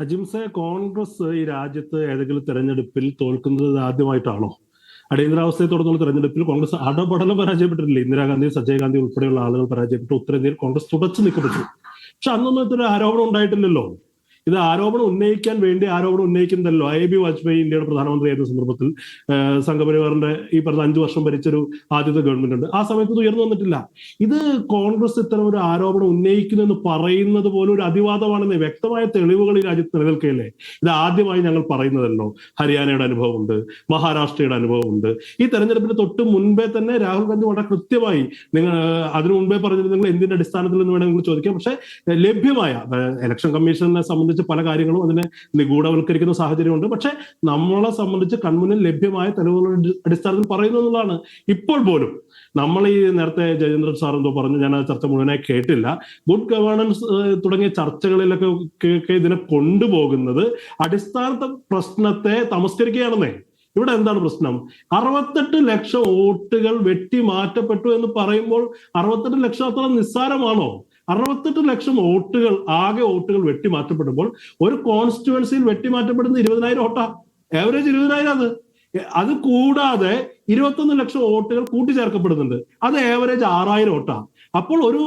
അജിംസെ കോൺഗ്രസ് ഈ രാജ്യത്ത് ഏതെങ്കിലും തെരഞ്ഞെടുപ്പിൽ തോൽക്കുന്നത് ആദ്യമായിട്ടാണോ? അടിയന്തരാവസ്ഥയെ തുടർന്നുള്ള തെരഞ്ഞെടുപ്പിൽ കോൺഗ്രസ് അടപടലം പരാജയപ്പെട്ടിട്ടില്ല? ഇന്ദിരാഗാന്ധി സജയ് ഗാന്ധി ഉൾപ്പെടെയുള്ള ആളുകൾ പരാജയപ്പെട്ടു. ഉത്തരേന്ത്യയിൽ കോൺഗ്രസ് തുടച്ചു നിൽക്കപ്പെട്ടു പക്ഷെ അന്നൊന്നും ഇത്ര ആരോപണം ഉണ്ടായിട്ടില്ലല്ലോ. ഇത് ആരോപണം ഉന്നയിക്കാൻ വേണ്ടി ആരോപണം ഉന്നയിക്കുന്നതല്ലോ. ഐ ബി വാജ്പേയി ഇന്ത്യയുടെ പ്രധാനമന്ത്രിയായിരുന്ന സന്ദർഭത്തിൽ സംഘപരിവാറിന്റെ ഈ പറഞ്ഞ അഞ്ചു വർഷം ഭരിച്ചൊരു ആദ്യത്തെ ഗവൺമെന്റ് ഉണ്ട്. ആ സമയത്ത് ഉയർന്നു വന്നിട്ടില്ല. ഇത് കോൺഗ്രസ് ഇത്തരം ഒരു ആരോപണം ഉന്നയിക്കുന്നു എന്ന് പറയുന്നത് പോലും ഒരു അതിവാദമാണെന്ന് വ്യക്തമായ തെളിവുകൾ ഈ രാജ്യത്ത് നിലനിൽക്കുകയല്ലേ? ഇത് ആദ്യമായി ഞങ്ങൾ പറയുന്നതല്ലോ. ഹരിയാനയുടെ അനുഭവമുണ്ട് മഹാരാഷ്ട്രയുടെ അനുഭവമുണ്ട്. ഈ തെരഞ്ഞെടുപ്പിന് തൊട്ട് മുൻപേ തന്നെ രാഹുൽ ഗാന്ധി വളരെ കൃത്യമായി നിങ്ങൾ അതിനു മുൻപേ പറഞ്ഞിരുന്നു നിങ്ങൾ എന്തിന്റെ അടിസ്ഥാനത്തിൽ എന്ന് വേണമെങ്കിൽ ചോദിക്കാം. പക്ഷേ ലഭ്യമായ ഇലക്ഷൻ കമ്മീഷനെ സംബന്ധിച്ച് പല കാര്യങ്ങളും അതിനെ നിഗൂഢവൽക്കരിക്കുന്ന സാഹചര്യമുണ്ട്. പക്ഷെ നമ്മളെ സംബന്ധിച്ച് കൺമുന്നിൽ ലഭ്യമായ തെളിവുകളുടെ അടിസ്ഥാനത്തിൽ പറയുന്നു എന്നുള്ളതാണ്. ഇപ്പോൾ പോലും നമ്മൾ ഈ നേരത്തെ ജയചന്ദ്രൻ സാർ എന്തോ പറഞ്ഞു ഞാൻ ആ ചർച്ച മുഴുവനായി കേട്ടില്ല. ഗുഡ് ഗവേണൻസ് തുടങ്ങിയ ചർച്ചകളിലൊക്കെ ഇതിനെ കൊണ്ടുപോകുന്നത് അടിസ്ഥാന പ്രശ്നത്തെ തമസ്കരിക്കുകയാണെന്നേ. ഇവിടെ എന്താണ് പ്രശ്നം? അറുപത്തെട്ട് ലക്ഷം വോട്ടുകൾ വെട്ടി മാറ്റപ്പെട്ടു എന്ന് പറയുമ്പോൾ അറുപത്തെട്ട് ലക്ഷം അത്ര നിസ്സാരമാണോ? അറുപത്തെട്ട് ലക്ഷം വോട്ടുകൾ ആകെ വോട്ടുകൾ വെട്ടിമാറ്റപ്പെടുമ്പോൾ ഒരു കോൺസ്റ്റിറ്റ്യുവൻസിയിൽ വെട്ടിമാറ്റപ്പെടുന്ന ഇരുപതിനായിരം വോട്ടാ. ആവറേജ് ഇരുപതിനായിരം അത്. അത് കൂടാതെ ഇരുപത്തൊന്ന് ലക്ഷം വോട്ടുകൾ കൂട്ടിച്ചേർക്കപ്പെടുന്നുണ്ട്. അത് ആവറേജ് ആറായിരം വോട്ടാ. അപ്പോൾ ഒരു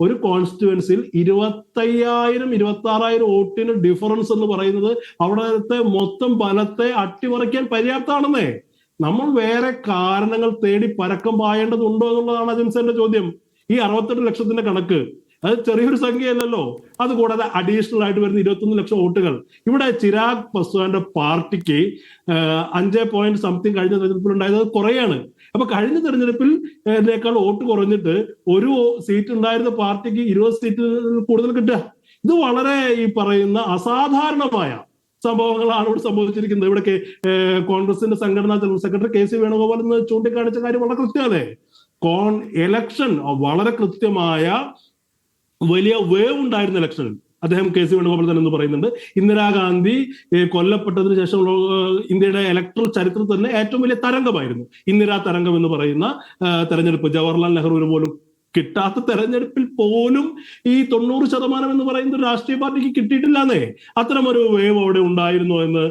ഒരു കോൺസ്റ്റിറ്റുവൻസിൽ ഇരുപത്തയ്യായിരം ഇരുപത്തി ആറായിരം വോട്ടിന് ഡിഫറൻസ് എന്ന് പറയുന്നത് അവിടുത്തെ മൊത്തം ഫലത്തെ അട്ടിമറിക്കാൻ പര്യാപ്തമാണെന്നേ. നമ്മൾ വേറെ കാരണങ്ങൾ തേടി പരക്കം പായേണ്ടതുണ്ടോ എന്നുള്ളതാണ് അജിൻസന്റെ ചോദ്യം. ഈ അറുപത്തെട്ട് ലക്ഷത്തിന്റെ കണക്ക് അത് ചെറിയൊരു സംഖ്യയല്ലല്ലോ. അതുകൂടാതെ അഡീഷണൽ ആയിട്ട് വരുന്ന ഇരുപത്തൊന്ന് ലക്ഷം വോട്ടുകൾ. ഇവിടെ ചിരാഗ് പസ്വാന്റെ പാർട്ടിക്ക് അഞ്ച് പോയിന്റ് സംതിങ് കഴിഞ്ഞ തെരഞ്ഞെടുപ്പിൽ ഉണ്ടായത് കുറയാണ്. അപ്പൊ കഴിഞ്ഞ തെരഞ്ഞെടുപ്പിൽ ഇതിനേക്കാൾ വോട്ട് കുറഞ്ഞിട്ട് ഒരു സീറ്റ് ഉണ്ടായിരുന്ന പാർട്ടിക്ക് ഇരുപത് സീറ്റ് കൂടുതൽ കിട്ടുക. ഇത് വളരെ ഈ പറയുന്ന അസാധാരണമായ സംഭവങ്ങളാണ് ഇവിടെ സംഭവിച്ചിരിക്കുന്നത്. ഇവിടെ കോൺഗ്രസിന്റെ സംഘടനാ general secretary K C Venugopal ചൂണ്ടിക്കാണിച്ച കാര്യം വളരെ കൃത്യമല്ലേ കോൺ എലക്ഷൻ വളരെ കൃത്യമായ വലിയ വേവ് ഉണ്ടായിരുന്ന ഇലക്ഷനിൽ അദ്ദേഹം കെ സി വേണുഗോപാൽ എന്ന് പറയുന്നുണ്ട്. ഇന്ദിരാഗാന്ധി കൊല്ലപ്പെട്ടതിന് ശേഷം ഇന്ത്യയുടെ ഇലക്ട്രൽ ചരിത്രത്തിൽ തന്നെ ഏറ്റവും വലിയ തരംഗമായിരുന്നു. ഇന്ദിരാ തരംഗം എന്ന് പറയുന്ന തെരഞ്ഞെടുപ്പ്. ജവഹർലാൽ നെഹ്റുവിന് പോലും കിട്ടാത്ത തെരഞ്ഞെടുപ്പിൽ പോലും ഈ തൊണ്ണൂറ് ശതമാനം എന്ന് പറയുന്ന ഒരു രാഷ്ട്രീയ പാർട്ടിക്ക് കിട്ടിയിട്ടില്ലാന്നേ. അത്തരമൊരു വേവ് അവിടെ ഉണ്ടായിരുന്നു എന്ന്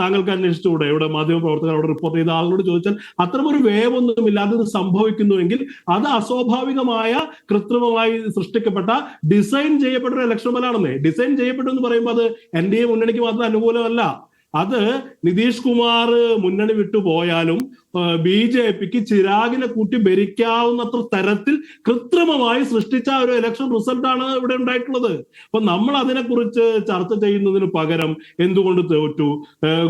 താങ്കൾക്ക് അന്വേഷിച്ചുകൂടെ ഇവിടെ മാധ്യമ പ്രവർത്തകർ അവിടെ റിപ്പോർട്ട് ചെയ്ത ആളുകളോട് ചോദിച്ചാൽ അത്തരമൊരു വേവ് ഒന്നും ഇല്ലാതെ ഇത് സംഭവിക്കുന്നുവെങ്കിൽ അത് അസ്വാഭാവികമായ കൃത്രിമമായി സൃഷ്ടിക്കപ്പെട്ട ഡിസൈൻ ചെയ്യപ്പെട്ട ഒരു ഇലക്ഷൻ ഫലമാണെന്നേ ഡിസൈൻ ചെയ്യപ്പെട്ടു എന്ന് പറയുമ്പോൾ അത് എൻ ഡി എ മുന്നണിക്ക് മാത്രം അനുകൂലമല്ല. അത് നിതീഷ് കുമാർ മുന്നണി വിട്ടു പോയാലും ബി ജെ പിക്ക് ചിരാഗിനെ കൂട്ടി ഭരിക്കാവുന്നത്ര തരത്തിൽ കൃത്രിമമായി സൃഷ്ടിച്ച ഒരു ഇലക്ഷൻ റിസൾട്ടാണ് ഇവിടെ ഉണ്ടായിട്ടുള്ളത്. അപ്പൊ നമ്മൾ അതിനെക്കുറിച്ച് ചർച്ച ചെയ്യുന്നതിന് പകരം എന്തുകൊണ്ട് തോറ്റു?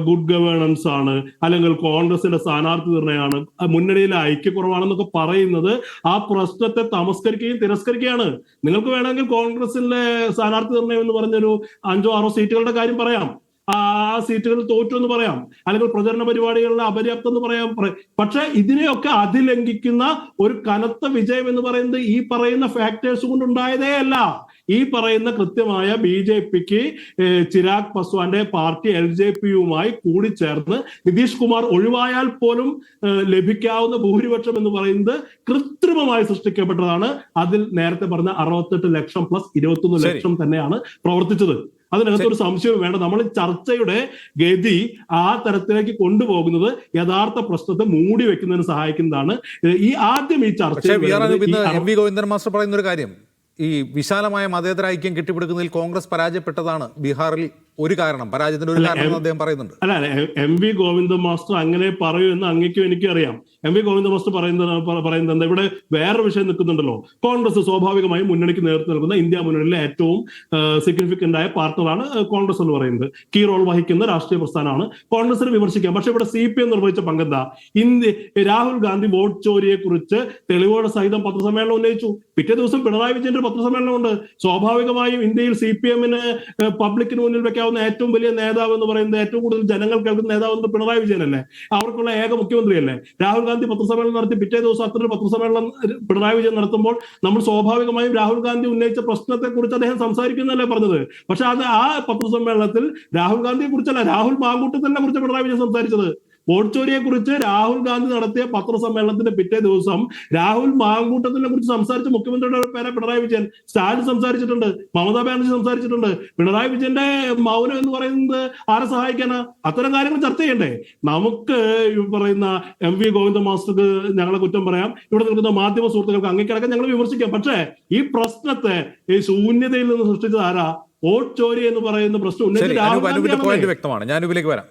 ഗുഡ് ഗവേണൻസ് ആണ് അല്ലെങ്കിൽ കോൺഗ്രസിന്റെ സ്ഥാനാർത്ഥി നിർണയമാണ് മുന്നണിയിലെ ഐക്യക്കുറവാണെന്നൊക്കെ പറയുന്നത് ആ പ്രശ്നത്തെ തമസ്കരിക്കുകയും തിരസ്കരിക്കുകയാണ്. നിങ്ങൾക്ക് വേണമെങ്കിൽ കോൺഗ്രസിലെ സ്ഥാനാർത്ഥി നിർണയം എന്ന് പറഞ്ഞൊരു അഞ്ചോ ആറോ സീറ്റുകളുടെ കാര്യം പറയാം. ആ സീറ്റുകൾ തോറ്റു എന്ന് പറയാം. അല്ലെങ്കിൽ പ്രചരണ പരിപാടികളിലെ അപര്യാപ്തം എന്ന് പറയാം. പറ- പക്ഷെ ഇതിനെയൊക്കെ അതിലംഘിക്കുന്ന ഒരു കനത്ത വിജയം എന്ന് പറയുന്നത് ഈ പറയുന്ന ഫാക്ടേഴ്സ് കൊണ്ട് ഉണ്ടായതേ അല്ല. ഈ പറയുന്ന കൃത്യമായ ബി ജെ പിക്ക് ചിരാഗ് പസ്വാന്റെ പാർട്ടി എൽ ജെ പിയുമായി കൂടിച്ചേർന്ന് നിതീഷ് കുമാർ ഒഴിവായാൽ പോലും ലഭിക്കാവുന്ന ഭൂരിപക്ഷം എന്ന് പറയുന്നത് കൃത്രിമമായി സൃഷ്ടിക്കപ്പെട്ടതാണ്. അതിൽ നേരത്തെ പറഞ്ഞ അറുപത്തെട്ട് ലക്ഷം പ്ലസ് ഇരുപത്തൊന്ന്. ലക്ഷം തന്നെയാണ് പ്രവർത്തിച്ചത്. അതിനകത്ത് ഒരു സംശയവും വേണ്ട. നമ്മൾ ചർച്ചയുടെ ഗതി ആ തരത്തിലേക്ക് കൊണ്ടുപോകുന്നത് യഥാർത്ഥ പ്രശ്നത്തെ മൂടി വെക്കുന്നതിന് സഹായിക്കുന്നതാണ്. ഈ ആദ്യം ഈ ചർച്ച ഗോവിന്ദൻ മാസ്റ്റർ പറയുന്ന ഒരു കാര്യം. ഈ വിശാലമായ മതേതര ഐക്യം കെട്ടിപ്പടുക്കുന്നതിൽ കോൺഗ്രസ് പരാജയപ്പെട്ടതാണ് ബീഹാറിൽ ഒരു കാരണം പരാജയത്തിന്റെ ഒരു കാരണം അദ്ദേഹം പറയുന്നുണ്ട്. അല്ല അല്ല എ- വി ഗോവിന്ദ മാസ്റ്റർ അങ്ങനെ പറയൂ എന്ന് അങ്ങേക്കും എനിക്കും അറിയാം. എം വി ഗോവിന്ദ മാസ്റ്റർ പറയുന്ന പറയുന്നത് എന്താ? ഇവിടെ വേറെ വിഷയം നിൽക്കുന്നുണ്ടല്ലോ. കോൺഗ്രസ് സ്വാഭാവികമായും മുന്നണിക്ക് നേതൃത്വം നൽകുന്ന ഇന്ത്യ മുന്നണിയിലെ ഏറ്റവും സിഗ്നിഫിക്കന്റ് ആയ പാർട്ടറാണ് കോൺഗ്രസ് എന്ന് പറയുന്നത്. കീ റോൾ വഹിക്കുന്ന രാഷ്ട്രീയ പ്രസ്ഥാനമാണ്. കോൺഗ്രസിനെ വിമർശിക്കാം. പക്ഷെ ഇവിടെ സി പി എം നിർവഹിച്ച പങ്കെന്താ? ഇന്ത്യ രാഹുൽ ഗാന്ധി വോട്ട് ചോരിയെ കുറിച്ച് തെളിവോടെ സഹിതം പത്രസമ്മേളനം ഉന്നയിച്ചു. പിറ്റേ ദിവസം പിണറായി വിജയന്റെ പത്രസമ്മേളനമുണ്ട്. സ്വാഭാവികമായും ഇന്ത്യയിൽ സി പി എമ്മിന് പബ്ലിക്കിന് മുന്നിൽ വെക്കാവുന്ന ഏറ്റവും വലിയ നേതാവ് എന്ന് പറയുന്നത് ഏറ്റവും കൂടുതൽ ജനങ്ങൾ കേൾക്കുന്ന നേതാവ് എന്ന് പിണറായി വിജയനല്ലേ അവർക്കുള്ള ഏക മുഖ്യമന്ത്രി അല്ലേ രാഹുൽ ഗാന്ധി പത്രസമ്മേളനം നടത്തി പിറ്റേ ദിവസം അത്ര പത്രസമ്മേളനം പിണറായി വിജയൻ നടത്തുമ്പോൾ നമ്മൾ സ്വാഭാവികമായും രാഹുൽ ഗാന്ധി ഉന്നയിച്ച പ്രശ്നത്തെ കുറിച്ച് അദ്ദേഹം സംസാരിക്കുന്നല്ലേ പറഞ്ഞത്. പക്ഷെ അത് ആ പത്രസമ്മേളനത്തിൽ രാഹുൽ ഗാന്ധിയെ കുറിച്ചല്ല രാഹുൽ മാങ്കൂട്ടത്തിനെ കുറിച്ച് പിണറായി വിജയൻ സംസാരിച്ചത്. വോട്ട് കുറിച്ച് രാഹുൽ ഗാന്ധി നടത്തിയ പത്രസമ്മേളനത്തിന്റെ പിറ്റേ ദിവസം രാഹുൽ മാങ്കൂട്ടത്തിനെ കുറിച്ച് സംസാരിച്ച മുഖ്യമന്ത്രിയുടെ പേരെ പിണറായി വിജയൻ. സ്റ്റാലിൻ സംസാരിച്ചിട്ടുണ്ട് മമതാ ബാനർജി സംസാരിച്ചിട്ടുണ്ട്. പിണറായി വിജയന്റെ മൗനം എന്ന് പറയുന്നത് ആരെ സഹായിക്കാനാ? അത്തരം കാര്യങ്ങൾ ചർച്ച ചെയ്യണ്ടേ? നമുക്ക് ഈ പറയുന്ന എം വി ഗോവിന്ദ മാസ്റ്റർക്ക് ഞങ്ങളെ കുറ്റം പറയാം. ഇവിടെ നിൽക്കുന്ന മാധ്യമ സുഹൃത്തുക്കൾക്ക് അങ്ങേക്കിടക്കം ഞങ്ങൾ വിമർശിക്കാം. പക്ഷേ ഈ പ്രശ്നത്തെ ഈ ശൂന്യതയിൽ നിന്ന് സൃഷ്ടിച്ചത് ആരാ? വോട്ട് ചോരി എന്ന് പറയുന്ന പ്രശ്നം. ഉന്നയിച്ച് രാഹുൽ? പോയിന്റ് വ്യക്തമാണ്. ഞാൻ ഇതിലേക്ക് വരാം.